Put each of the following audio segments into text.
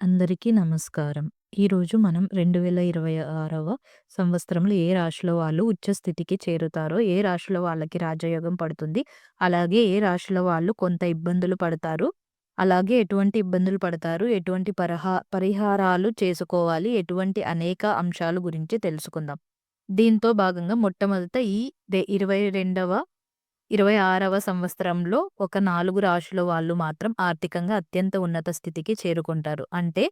అందరికీ నమస్కారం. ఈరోజు మనం 2026వ సంవత్సరంలో ఏ రాశిలో వాళ్ళు ఉచ్చస్థితికి చేరుతారో, ఏ రాశిలో వాళ్ళకి రాజయోగం పడుతుంది, అలాగే ఏ రాశిలో వాళ్ళు కొంత ఇబ్బందులు పడతారు, అలాగే ఎటువంటి ఇబ్బందులు పడతారు, ఎటువంటి పరహా పరిహారాలు చేసుకోవాలి, ఎటువంటి అనేక అంశాలు గురించి తెలుసుకుందాం. దీంతో భాగంగా మొట్టమొదట ఈ ఇరవై 22వ 26వ సంవత్సరంలో ఒక నాలుగు రాశుల వాళ్ళు మాత్రం ఆర్థికంగా అత్యంత ఉన్నత స్థితికి చేరుకుంటారు. అంటే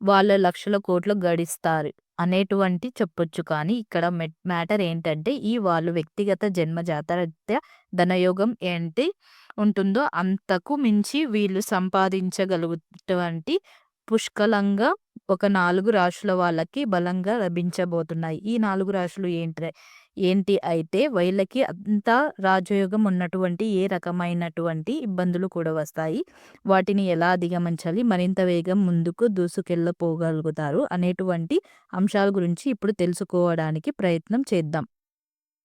వాళ్ళ లక్షల కోట్లు గడిస్తారు అనేటువంటి చెప్పొచ్చు. కానీ ఇక్కడ మెట్ మ్యాటర్ ఏంటంటే ఈ వాళ్ళు వ్యక్తిగత జన్మజాతరీత్యా ధనయోగం ఏంటి ఉంటుందో అంతకు మించి వీళ్ళు సంపాదించగలుగుటువంటి పుష్కలంగా ఒక నాలుగు రాశుల వాళ్ళకి బలంగా లభించబోతున్నాయి. ఈ నాలుగు రాశులు ఏంటి ఏంటి అయితే వీళ్ళకి అంతా రాజయోగం ఉన్నటువంటి ఏ రకమైనటువంటి ఇబ్బందులు కూడా వస్తాయి. వాటిని ఎలా అధిగమించాలి, మరింత వేగం ముందుకు దూసుకెళ్ళపోగలుగుతారు అనేటువంటి అంశాల గురించి ఇప్పుడు తెలుసుకోవడానికి ప్రయత్నం చేద్దాం.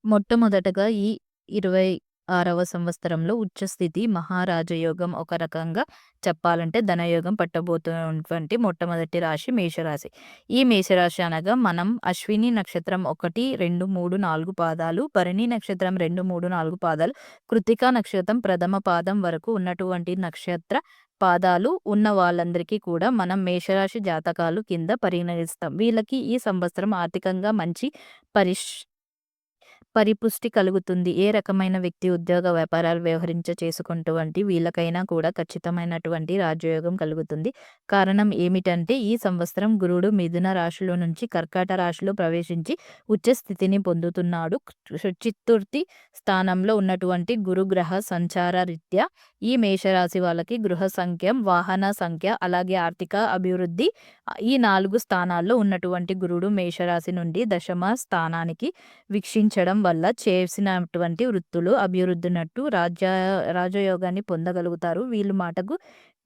మొట్టమొదటగా ఈ ఇరవై ఆరవ సంవత్సరంలో ఉచ్చస్థితి మహారాజయోగం ఒక రకంగా చెప్పాలంటే ధనయోగం పట్టబోతున్నటువంటి మొట్టమొదటి రాశి మేషరాశి. ఈ మేషరాశి అనగా మనం అశ్విని నక్షత్రం 1, 2, 3, 4 పాదాలు, భరణి నక్షత్రం 2, 3, 4 పాదాలు, కృతికా నక్షత్రం ప్రథమ పాదం వరకు ఉన్నటువంటి నక్షత్ర పాదాలు ఉన్న వాళ్ళందరికీ కూడా మనం మేషరాశి జాతకాలు కింద పరిగణిస్తాం. వీళ్ళకి ఈ సంవత్సరం ఆర్థికంగా మంచి పరిష్ పరిపుష్టి కలుగుతుంది. ఏ రకమైన వ్యక్తి ఉద్యోగ, వ్యాపారాలు వ్యవహరించ చేసుకుంటువంటి వీళ్ళకైనా కూడా ఖచ్చితమైనటువంటి రాజయోగం కలుగుతుంది. కారణం ఏమిటంటే ఈ సంవత్సరం గురుడు మిథున రాశిలో నుంచి కర్కాట రాశిలో ప్రవేశించి ఉచ్చ స్థితిని పొందుతున్నాడు. చిత్తుర్తి స్థానంలో ఉన్నటువంటి గురుగ్రహ సంచార రీత్యా ఈ మేషరాశి వాళ్ళకి గృహ సంఖ్యం, వాహన సంఖ్య, అలాగే ఆర్థిక అభివృద్ధి ఈ నాలుగు స్థానాల్లో ఉన్నటువంటి గురుడు మేషరాశి నుండి దశమ స్థానానికి వీక్షించడం వల్ల చేసినటువంటి వృత్తులు అభివృద్ధినట్టు రాజ్య రాజయోగాన్ని పొందగలుగుతారు. వీళ్ళు మాటకు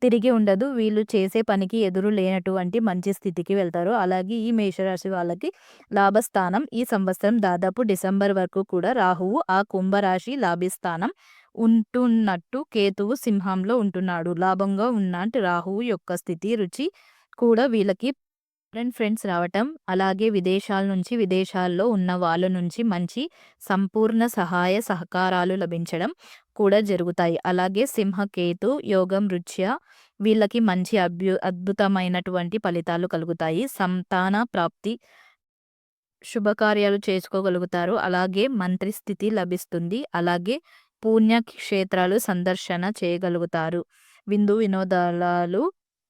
తిరిగి ఉండదు. వీళ్ళు చేసే పనికి ఎదురు లేనటువంటి మంచి స్థితికి వెళ్తారు. అలాగే ఈ మేషరాశి వాళ్ళకి లాభస్థానం ఈ సంవత్సరం దాదాపు డిసెంబర్ వరకు కూడా రాహువు ఆ కుంభరాశి లాభిస్థానం ఉంటున్నట్టు కేతువు సింహంలో ఉంటున్నాడు. లాభంగా ఉన్నట్టు రాహువు యొక్క స్థితి రుచి కూడా వీళ్ళకి ఫారెన్ ఫ్రెండ్స్ రావటం, అలాగే విదేశాల నుంచి, విదేశాల్లో ఉన్న వాళ్ళ నుంచి మంచి సంపూర్ణ సహాయ సహకారాలు లభించడం కూడా జరుగుతాయి. అలాగే సింహకేతు యోగం రుచ్య వీళ్ళకి మంచి అభ్యు అద్భుతమైనటువంటి ఫలితాలు కలుగుతాయి. సంతాన ప్రాప్తి శుభకార్యాలు చేసుకోగలుగుతారు. అలాగే మంత్రి స్థితి లభిస్తుంది. అలాగే పుణ్యక్షేత్రాలు సందర్శన చేయగలుగుతారు. విందు వినోదాలు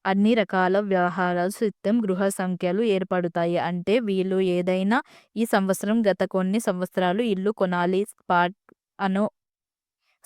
అన్ని రకాల వ్యవహారాలు సిద్ధం గృహ సంఖ్యలు ఏర్పడుతాయి. అంటే వీళ్ళు ఏదైనా ఈ సంవత్సరం గత కొన్ని సంవత్సరాలు ఇల్లు కొనాలి స్పాట్ అనో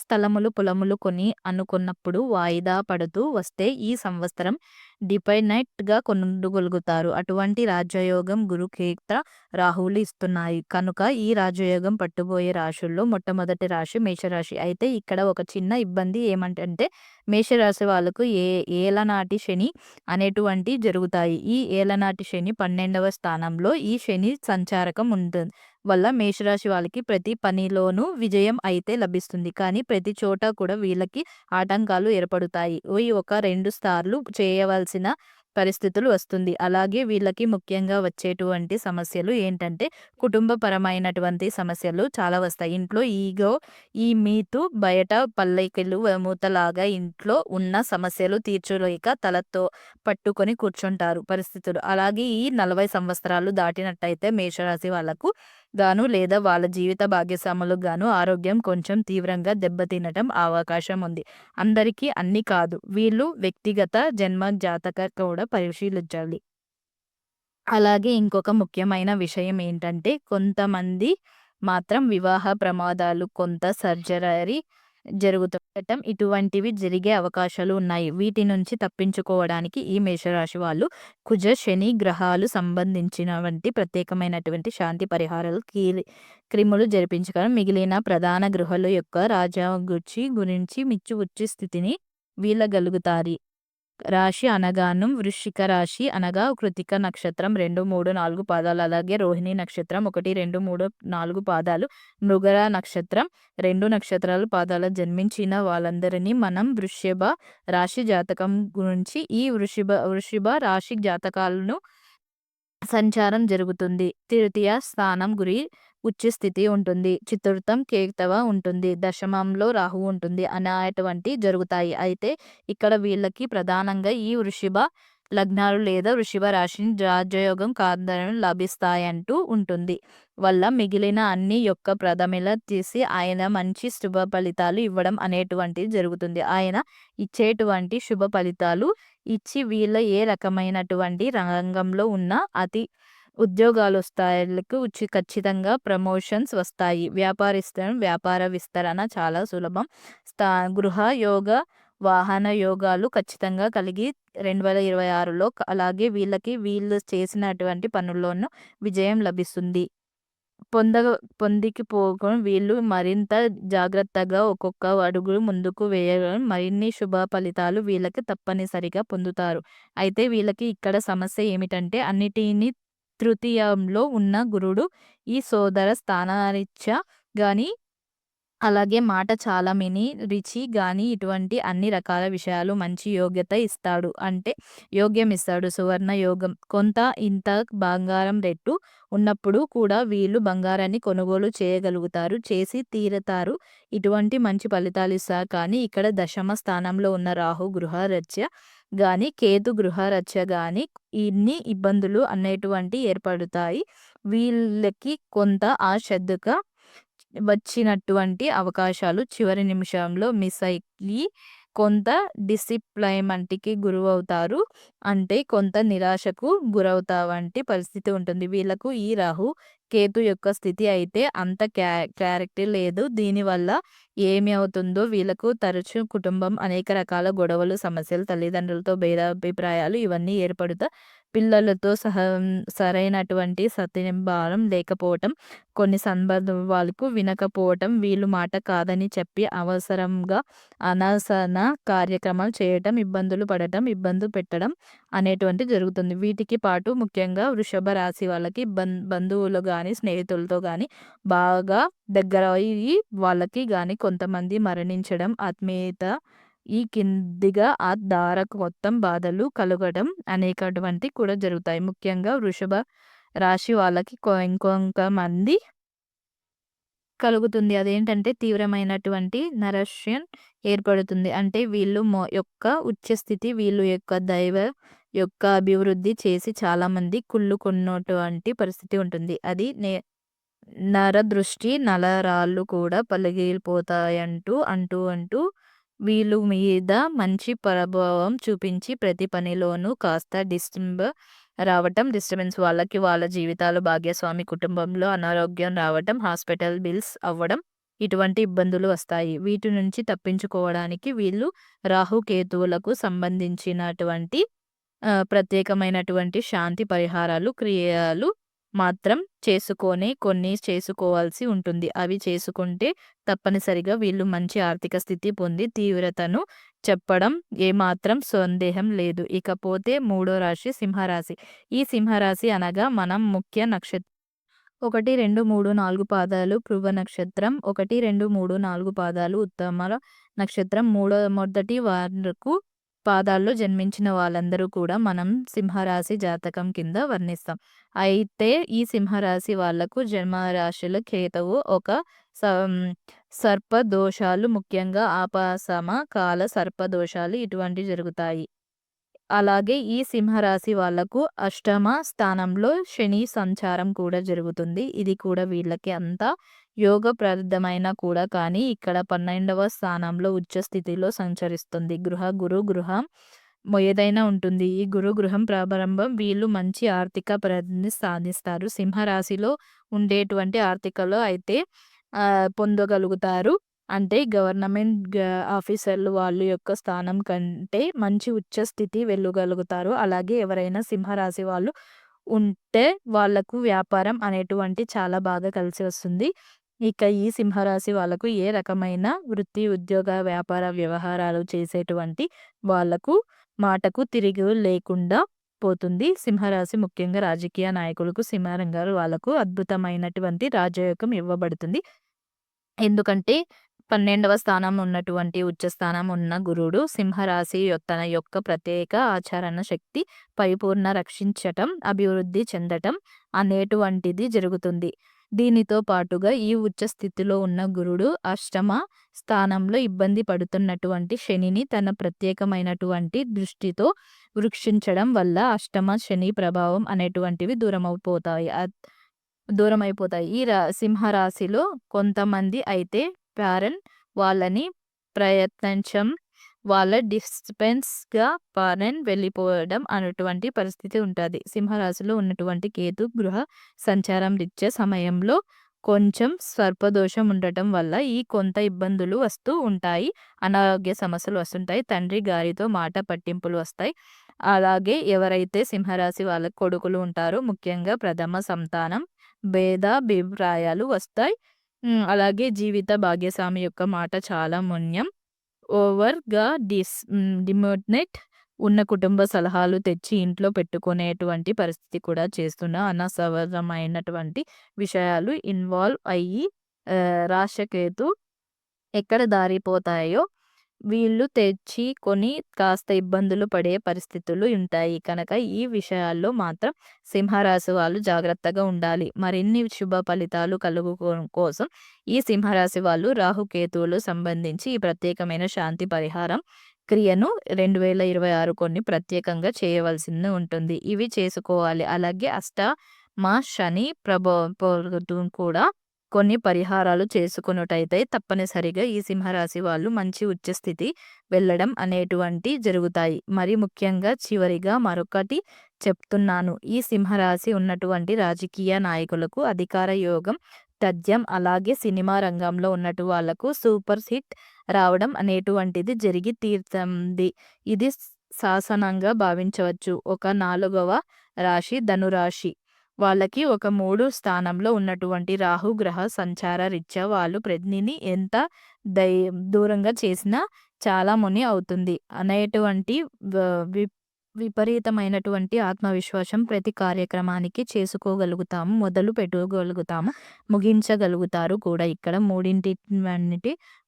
స్థలములు, పొలములు కొని అనుకున్నప్పుడు వాయిదా పడుతూ వస్తే ఈ సంవత్సరం డిఫైనెట్‌గా కొనుగొలుగుతారు అటువంటి రాజయోగం గురుక్షేత్ర రాహువులు ఇస్తున్నాయి. కనుక ఈ రాజయోగం పట్టుబోయే రాశుల్లో మొట్టమొదటి రాశి మేషరాశి. అయితే ఇక్కడ ఒక చిన్న ఇబ్బంది ఏమంటంటే మేషరాశి వాళ్ళకు ఏ ఏలనాటి శని అనేటువంటి జరుగుతాయి. ఈ ఏలనాటి శని 12వ స్థానంలో ఈ శని సంచారకం ఉంటుంది వల్ల మేషరాశి వాళ్ళకి ప్రతి పనిలోనూ విజయం అయితే లభిస్తుంది. కానీ ప్రతి చోట కూడా వీళ్ళకి ఆటంకాలు ఏర్పడుతాయి. ఈ ఒక రెండు సార్లు చేయవలసిన పరిస్థితులు వస్తుంది. అలాగే వీళ్ళకి ముఖ్యంగా వచ్చేటువంటి సమస్యలు ఏంటంటే కుటుంబపరమైనటువంటి సమస్యలు చాలా వస్తాయి. ఇంట్లో ఈగో, ఈ మీతు బయట పల్లకిలు మూతలాగా ఇంట్లో ఉన్న సమస్యలు తీర్చలేక తలతో పట్టుకొని కూర్చుంటారు పరిస్థితులు. అలాగే ఈ 40 సంవత్సరాలు దాటినట్టయితే మేషరాశి వాళ్ళకు గాను లేదా వాళ్ళ జీవిత భాగ్యస్వాములకు గాను ఆరోగ్యం కొంచెం తీవ్రంగా దెబ్బతినటం అవకాశం ఉంది. అందరికీ అన్నీ కాదు. వీళ్ళు వ్యక్తిగత జన్మ జాతక కూడా పరిశీలించాలి. అలాగే ఇంకొక ముఖ్యమైన విషయం ఏంటంటే కొంతమంది మాత్రం వివాహ ప్రమాదాలు, కొంత సర్జరీ జరుగుతుండటం ఇటువంటివి జరిగే అవకాశాలు ఉన్నాయి. వీటి నుంచి తప్పించుకోవడానికి ఈ మేషరాశి వాళ్ళు కుజ, శని గ్రహాలు సంబంధించినవంటి ప్రత్యేకమైనటువంటి శాంతి పరిహారాలు కీలి క్రిములు జరిపించగలరు. మిగిలిన ప్రధాన గృహాలు యొక్క రాజగుచ్చి గురించి మిచ్చు ఉచ్చి స్థితిని వీలగలుగుతారు రాశి అనగాను వృశ్చిక రాశి అనగా కృతిక నక్షత్రం రెండు మూడు నాలుగు పాదాలు అలాగే రోహిణి నక్షత్రం ఒకటి రెండు మూడు నాలుగు పాదాలు మృగర నక్షత్రం రెండు నక్షత్రాలు పాదాలు జన్మించిన వాళ్ళందరినీ మనం వృషభ రాశి జాతకం గురించి ఈ వృషభ వృషభ రాశి జాతకాలను సంచారం జరుగుతుంది. తృతీయ స్థానం గురి ఉచ్ఛ స్థితి ఉంటుంది. చతుర్థం కేతవ ఉంటుంది. దశమంలో రాహు ఉంటుంది. అనేటువంటి జరుగుతాయి. అయితే ఇక్కడ వీళ్ళకి ప్రధానంగా ఈ వృషభ లగ్నాలు లేదా వృషభ రాశిని రాజయోగం కాదని లభిస్తాయంటూ ఉంటుంది. వల్ల మిగిలిన అన్ని యొక్క ప్రథమిల తీసి ఆయన మంచి శుభ ఫలితాలు ఇవ్వడం అనేటువంటిది జరుగుతుంది. ఆయన ఇచ్చేటువంటి శుభ ఫలితాలు ఇచ్చి వీళ్ళ ఏ రకమైనటువంటి రంగంలో ఉన్న అతి ఉద్యోగాలు స్థాయిలకు ఖచ్చితంగా ప్రమోషన్స్ వస్తాయి. వ్యాపారిస్తరం వ్యాపార విస్తరణ చాలా సులభం. స్థా గృహ యోగ వాహన యోగాలు ఖచ్చితంగా కలిగి రెండు వేల ఇరవై ఆరులో అలాగే వీళ్ళకి వీళ్ళు చేసినటువంటి పనుల్లోనూ విజయం లభిస్తుంది. పొందగ పొందికి పోక వీళ్ళు మరింత జాగ్రత్తగా ఒక్కొక్క అడుగు ముందుకు వేయడం మరిన్ని శుభ ఫలితాలు వీళ్ళకి తప్పనిసరిగా పొందుతారు. అయితే వీళ్ళకి ఇక్కడ సమస్య ఏమిటంటే అన్నిటిని తృతీయంలో ఉన్న గురుడు ఈ సోదర స్థానరీత్యా గాని అలాగే మాట చాలా మిని రిచి గాని ఇటువంటి అన్ని రకాల విషయాలు మంచి యోగ్యత ఇస్తాడు. అంటే యోగ్యం ఇస్తాడు. సువర్ణ యోగం. కొంత ఇంత బంగారం రెట్టు ఉన్నప్పుడు కూడా వీళ్ళు బంగారాన్ని కొనుగోలు చేయగలుగుతారు. చేసి తీరతారు. ఇటువంటి మంచి ఫలితాలు ఇస్తారు. కానీ ఇక్కడ దశమ స్థానంలో ఉన్న రాహు గృహరత్య గాని కేతు గృహరత్య గాని ఇన్ని ఇబ్బందులు అనేటువంటి ఏర్పడతాయి. వీళ్ళకి కొంత ఆ శ్రద్ధగా వచ్చినటువంటి అవకాశాలు చివరి నిమిషంలో మిస్ అయ్యి కొంత డిసిప్లైమెంట్‌కి గురవుతారు. అంటే కొంత నిరాశకు గురవుతా వంటి పరిస్థితి ఉంటుంది. వీళ్ళకు ఈ రాహు, కేతు యొక్క స్థితి అయితే అంత క్యా క్లారిటీ లేదు. దీనివల్ల ఏమి అవుతుందో వీళ్ళకు తరచూ కుటుంబం అనేక రకాల గొడవలు, సమస్యలు, తల్లిదండ్రులతో భేదాభిప్రాయాలు ఇవన్నీ ఏర్పడుతా పిల్లలతో సహ సరైనటువంటి సత్యభారం లేకపోవటం, కొన్ని సందర్భాలకు వినకపోవటం, వీళ్ళు మాట కాదని చెప్పి అవసరంగా అనవసర కార్యక్రమాలు చేయటం, ఇబ్బందులు పడటం, ఇబ్బంది పెట్టడం అనేటువంటి జరుగుతుంది. వీటికి పాటు ముఖ్యంగా వృషభ రాశి వాళ్ళకి బంధువులు కానీ స్నేహితులతో కానీ బాగా దగ్గర అయ్యి వాళ్ళకి కానీ కొంతమంది మరణించడం, ఆత్మీయత ఈ కిందిగా ఆ దారకు మొత్తం బాధలు కలగడం అనేకటువంటి కూడా జరుగుతాయి. ముఖ్యంగా వృషభ రాశి వాళ్ళకి కొ ఇంకొంతమంది కలుగుతుంది. అదేంటంటే తీవ్రమైనటువంటి నరస్యం ఏర్పడుతుంది. అంటే వీళ్ళు మొ యొక్క ఉచ్చస్థితి వీళ్ళు యొక్క దైవ యొక్క అభివృద్ధి చేసి చాలామంది కుళ్ళుకున్నటువంటి పరిస్థితి ఉంటుంది. అది నే నరదృష్టి, నలరాళ్ళు కూడా పలిగిపోతాయంటూ అంటూ అంటూ వీళ్ళు మీద మంచి ప్రభావం చూపించి ప్రతి పనిలోనూ కాస్త డిస్టర్బ్ రావటం, డిస్టర్బెన్స్ వాళ్ళకి వాళ్ళ జీవితాలు భాగ్యస్వామి కుటుంబంలో అనారోగ్యం రావటం, హాస్పిటల్ బిల్స్ అవ్వడం ఇటువంటి ఇబ్బందులు వస్తాయి. వీటి నుంచి తప్పించుకోవడానికి వీళ్ళు రాహుకేతువులకు సంబంధించినటువంటి ప్రత్యేకమైనటువంటి శాంతి పరిహారాలు, క్రియలు మాత్రం చేసుకొనే కొన్ని చేసుకోవాల్సి ఉంటుంది. అవి చేసుకుంటే తప్పనిసరిగా వీళ్ళు మంచి ఆర్థిక స్థితి పొంది తీవ్రతను చెప్పడం ఏమాత్రం సందేహం లేదు. ఇకపోతే మూడో రాశి సింహరాశి. ఈ సింహరాశి అనగా మనం ముఖ్య నక్షత్రం ఒకటి రెండు మూడు నాలుగు పాదాలు పృవ నక్షత్రం. ఒకటి రెండు మూడు నాలుగు పాదాలు ఉత్తమ నక్షత్రం. మూడో మొదటి వరకు పాదాల్లో జన్మించిన వాళ్ళందరూ కూడా మనం సింహరాశి జాతకం కింద వర్ణిస్తాం. అయితే ఈ సింహరాశి వాళ్ళకు జన్మరాశుల కేతవు ఒక సర్ప దోషాలు ముఖ్యంగా ఆపాసమ కాల సర్ప దోషాలు ఇటువంటి జరుగుతాయి. అలాగే ఈ సింహరాశి వాళ్ళకు అష్టమ స్థానంలో శని సంచారం కూడా జరుగుతుంది. ఇది కూడా వీళ్ళకి అంతా యోగప్రదమైన కూడా కానీ ఇక్కడ పన్నెండవ స్థానంలో ఉచ్చస్థితిలో సంచరిస్తుంది. గృహ గురు గృహం ఏదైనా ఉంటుంది. ఈ గురు గృహం ప్రారంభం వీళ్ళు మంచి ఆర్థిక ప్రగతిని సాధిస్తారు. సింహరాశిలో ఉండేటువంటి ఆర్థికలో అయితే పొందగలుగుతారు. అంటే గవర్నమెంట్ ఆఫీసర్లు వాళ్ళు యొక్క స్థానం కంటే మంచి ఉచ్చ స్థితి వెళ్ళగలుగుతారు. అలాగే ఎవరైనా సింహరాశి వాళ్ళు ఉంటే వాళ్ళకు వ్యాపారం అనేటువంటి చాలా బాగా కలిసి వస్తుంది. ఇక ఈ సింహరాశి వాళ్ళకు ఏ రకమైన వృత్తి, ఉద్యోగ, వ్యాపార వ్యవహారాలు చేసేటువంటి వాళ్ళకు మాటకు తిరిగి లేకుండా పోతుంది. సింహరాశి ముఖ్యంగా రాజకీయ నాయకులకు, సింహరంగారు వాళ్ళకు అద్భుతమైనటువంటి రాజయోగం ఇవ్వబడుతుంది. ఎందుకంటే పన్నెండవ స్థానం ఉన్నటువంటి ఉచ్చ స్థానం ఉన్న గురుడు సింహరాశి తన యొక్క ప్రత్యేక ఆచరణ శక్తి పరిపూర్ణ రక్షించటం అభివృద్ధి చెందటం అనేటువంటిది జరుగుతుంది దీనితో పాటుగా ఈ ఉచ్చ స్థితిలో ఉన్న గురుడు అష్టమ స్థానంలో ఇబ్బంది పడుతున్నటువంటి శనిని తన ప్రత్యేకమైనటువంటి దృష్టితో వృక్షించడం వల్ల అష్టమ శని ప్రభావం అనేటువంటివి దూరమైపోతాయి. దూరమైపోతాయి. ఈ రా సింహరాశిలో కొంతమంది అయితే ప్యారన్ వాళ్ళని ప్రయత్నించం వాళ్ళ డిస్పెన్స్గా పారన్ వెళ్ళిపోవడం అనేటువంటి పరిస్థితి ఉంటుంది. సింహరాశిలో ఉన్నటువంటి కేతు గృహ సంచారం ఇచ్చే సమయంలో కొంచెం స్వర్పదోషం ఉండటం వల్ల ఈ కొంత ఇబ్బందులు వస్తూ ఉంటాయి. అనారోగ్య సమస్యలు వస్తుంటాయి. తండ్రి గారితో మాట పట్టింపులు వస్తాయి. అలాగే ఎవరైతే సింహరాశి వాళ్ళ కొడుకులు ఉంటారో ముఖ్యంగా ప్రథమ సంతానం భేదాభిప్రాయాలు వస్తాయి. అలాగే జీవిత భాగ్యస్వామి యొక్క మాట చాలా ఓవర్ ఓవర్గా డిస్ డిమోట్నెట్ ఉన్న కుటుంబ సలహాలు తెచ్చి ఇంట్లో పెట్టుకునేటువంటి పరిస్థితి కూడా చేస్తున్న అనవసరమైనటువంటి విషయాలు ఇన్వాల్వ్ అయ్యి రాశకేతు ఎక్కడ దారిపోతాయో వీళ్ళు తెచ్చి కొని కాస్త ఇబ్బందులు పడే పరిస్థితులు ఉంటాయి. కనుక ఈ విషయాల్లో మాత్రం సింహరాశి వాళ్ళు జాగ్రత్తగా ఉండాలి. మరిన్ని శుభ ఫలితాలు కలుగు కోసం ఈ సింహరాశి వాళ్ళు రాహుకేతువులు సంబంధించి ఈ ప్రత్యేకమైన శాంతి పరిహారం క్రియను రెండు వేల ఇరవై ఆరు కొన్ని ప్రత్యేకంగా చేయవలసింది ఉంటుంది. ఇవి చేసుకోవాలి. అలాగే అష్ట మా శని ప్రభావం కూడా కొన్ని పరిహారాలు చేసుకున్నట్టయితే తప్పనిసరిగా ఈ సింహరాశి వాళ్ళు మంచి ఉచ్చస్థితి వెళ్ళడం అనేటువంటి జరుగుతాయి. మరి ముఖ్యంగా చివరిగా మరొకటి చెప్తున్నాను. ఈ సింహరాశి ఉన్నటువంటి రాజకీయ నాయకులకు అధికార యోగం తథ్యం అలాగే సినిమా రంగంలో ఉన్నటు వాళ్ళకు సూపర్ హిట్ రావడం అనేటువంటిది జరిగి తీరుతుంది. ఇది శాసనంగా భావించవచ్చు. ఒక నాలుగవ రాశి ధనురాశి. వాళ్ళకి ఒక మూడు స్థానంలో ఉన్నటువంటి రాహుగ్రహ సంచార రీత్యా వాళ్ళు ప్రజ్ఞని ఎంత దై దూరంగా చేసినా చాలా ముని అవుతుంది. అనేటువంటి వి విపరీతమైనటువంటి ఆత్మవిశ్వాసం ప్రతి కార్యక్రమానికి చేసుకోగలుగుతాము. మొదలు పెట్టుకోగలుగుతాము. ముగించగలుగుతారు కూడా. ఇక్కడ మూడింటి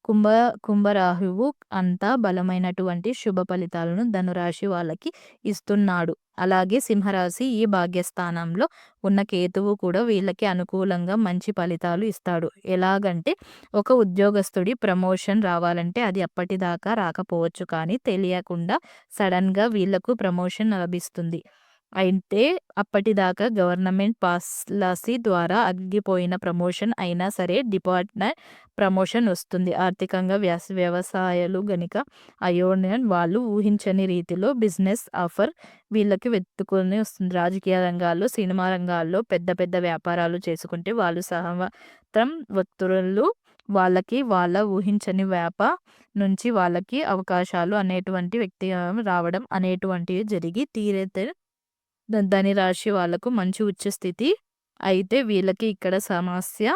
కుంభ కుంభరాహువు అంతా బలమైనటువంటి శుభ ఫలితాలను ధనురాశి వాళ్ళకి ఇస్తున్నాడు. అలాగే సింహరాశి ఈ భాగ్యస్థానంలో ఉన్న కేతువు కూడా వీళ్ళకి అనుకూలంగా మంచి ఫలితాలు ఇస్తాడు. ఎలాగంటే ఒక ఉద్యోగస్తుడి ప్రమోషన్ రావాలంటే అది అప్పటిదాకా రాకపోవచ్చు కానీ తెలియకుండా సడన్గా వీళ్ళకు ప్రమోషన్ లభిస్తుంది. అయితే అప్పటిదాకా గవర్నమెంట్ పాలసీ ద్వారా అగ్గిపోయిన ప్రమోషన్ అయినా సరే డిపార్ట్మెంట్ ప్రమోషన్ వస్తుంది. ఆర్థికంగా వ్యాస వ్యవసాయాలు గనుక అయోనియన్ వాళ్ళు ఊహించని రీతిలో బిజినెస్ ఆఫర్ వీళ్ళకి వెతుకుని వస్తుంది. రాజకీయ రంగాల్లో సినిమా రంగాల్లో పెద్ద పెద్ద వ్యాపారాలు చేసుకుంటే వాళ్ళు సహమాత్రం వ్యక్తులు వాళ్ళకి వాళ్ళ ఊహించని వ్యాప నుంచి వాళ్ళకి అవకాశాలు అనేటువంటి వ్యక్తి రావడం అనేటువంటివి జరిగి తీరే ధని రాశి వాళ్ళకు మంచి ఉచ్చ స్థితి. అయితే వీళ్ళకి ఇక్కడ సమస్య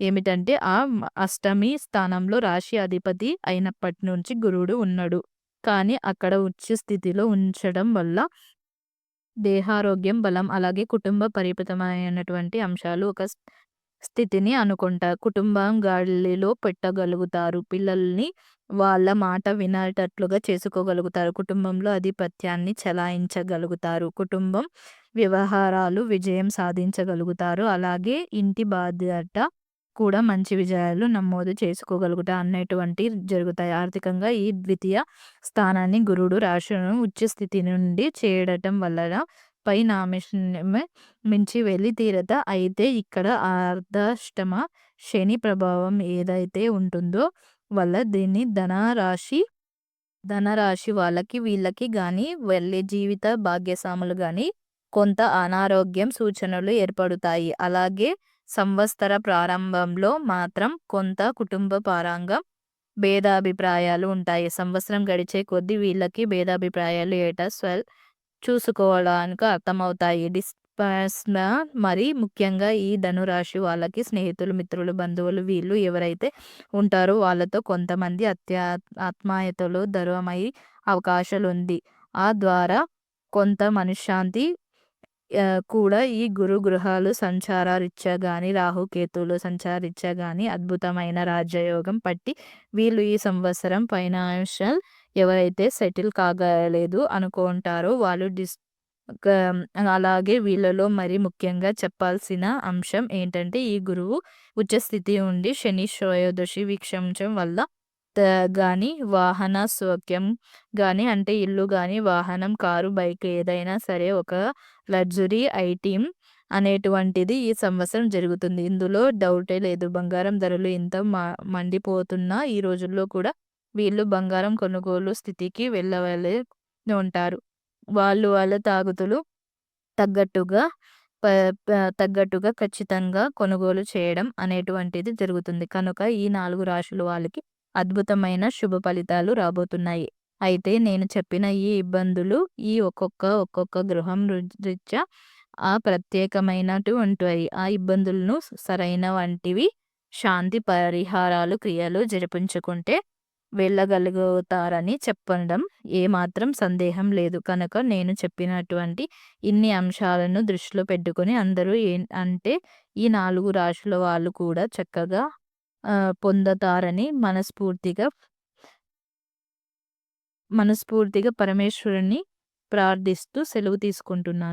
ఏమిటంటే ఆ అష్టమి స్థానంలో రాశి అధిపతి అయినప్పటి నుంచి గురుడు ఉన్నాడు. కానీ అక్కడ ఉచ్చ స్థితిలో ఉంచడం వల్ల దేహారోగ్యం బలం అలాగే కుటుంబ పరిమితమైనటువంటి అంశాలు ఒక స్థితిని అనుకుంటారు కుటుంబం గాలిలో పెట్టగలుగుతారు. పిల్లల్ని వాళ్ళ మాట వినేటట్లుగా చేసుకోగలుగుతారు. కుటుంబంలో ఆధిపత్యాన్ని చలాయించగలుగుతారు. కుటుంబం వ్యవహారాలు విజయం సాధించగలుగుతారు. అలాగే ఇంటి బాధ్యత కూడా మంచి విజయాలు నమోదు చేసుకోగలుగుతా అనేటువంటి జరుగుతాయి. ఆర్థికంగా ఈ ద్వితీయ స్థానాన్ని గురుడు రాశులను ఉచ్చ స్థితి నుండి చేయడటం వలన పై మించి వెళ్ళి తీరత అయితే ఇక్కడ అర్ధాష్టమ శని ప్రభావం ఏదైతే ఉంటుందో వల్ల దీన్ని ధనరాశి ధనరాశి వాళ్ళకి వీళ్ళకి కానీ వెళ్ళే జీవిత భాగ్యస్వాములు కానీ కొంత అనారోగ్యం సూచనలు ఏర్పడుతాయి. అలాగే సంవత్సర ప్రారంభంలో మాత్రం కొంత కుటుంబ పారంగం భేదాభిప్రాయాలు ఉంటాయి. సంవత్సరం గడిచే కొద్దీ వీళ్ళకి భేదాభిప్రాయాలు ఏటా స్వెల్ చూసుకోవడానికి అర్థమవుతాయి. డిస్పాస్న మరి ముఖ్యంగా ఈ ధనురాశి వాళ్ళకి స్నేహితులు మిత్రులు బంధువులు వీళ్ళు ఎవరైతే ఉంటారో వాళ్ళతో కొంతమంది అత్యా ఆత్మాయతలు ధర్వమై అవకాశాలు ఉంది ఆ ద్వారా కొంత మనశ్శాంతి కూడా ఈ గురు గృహాలు సంచారరీత్యా కానీ రాహుకేతువులు సంచారరీత్యా కానీ అద్భుతమైన రాజ్యయోగం పట్టి వీళ్ళు ఈ సంవత్సరం ఫైనాన్షియల్ ఎవరైతే సెటిల్ కాగలేదు అనుకుంటారో వాళ్ళు డిస్ అలాగే వీళ్ళలో మరి ముఖ్యంగా చెప్పాల్సిన అంశం ఏంటంటే ఈ గురువు ఉచ్చస్థితి ఉండి శని శ్రయోదశి వీక్షించడం వల్ల కానీ వాహన సౌఖ్యం కానీ అంటే ఇల్లు కానీ వాహనం కారు బైక్ ఏదైనా సరే ఒక లగ్జరీ ఐటీమ్ అనేటువంటిది ఈ సంవత్సరం జరుగుతుంది. ఇందులో డౌటే లేదు. బంగారం ధరలు ఇంత మండిపోతున్నా ఈ రోజుల్లో కూడా వీళ్ళు బంగారం కొనుగోలు స్థితికి వెళ్ళవలే ఉంటారు. వాళ్ళు వాళ్ళ తాగుతులు తగ్గట్టుగా తగ్గట్టుగా ఖచ్చితంగా కొనుగోలు చేయడం అనేటువంటిది జరుగుతుంది. కనుక ఈ నాలుగు రాశుల వాళ్ళకి అద్భుతమైన శుభ ఫలితాలు రాబోతున్నాయి. అయితే నేను చెప్పిన ఈ ఇబ్బందులు ఈ ఒక్కొక్క ఒక్కొక్క గృహం రీత్యా ఆ ప్రత్యేకమైనటు ఉంటాయి ఆ ఇబ్బందులను సరైన వంటివి శాంతి పరిహారాలు క్రియలు జరిపించుకుంటే వెళ్ళగలుగుతారని చెప్పడం ఏమాత్రం సందేహం లేదు. కనుక నేను చెప్పినటువంటి ఇన్ని అంశాలను దృష్టిలో పెట్టుకొని అందరూ ఏ అంటే ఈ నాలుగు రాశుల వాళ్ళు కూడా చక్కగా పొందుతారని మనస్ఫూర్తిగా మనస్ఫూర్తిగా పరమేశ్వరుని ప్రార్థిస్తూ సెలవు తీసుకుంటున్నాను.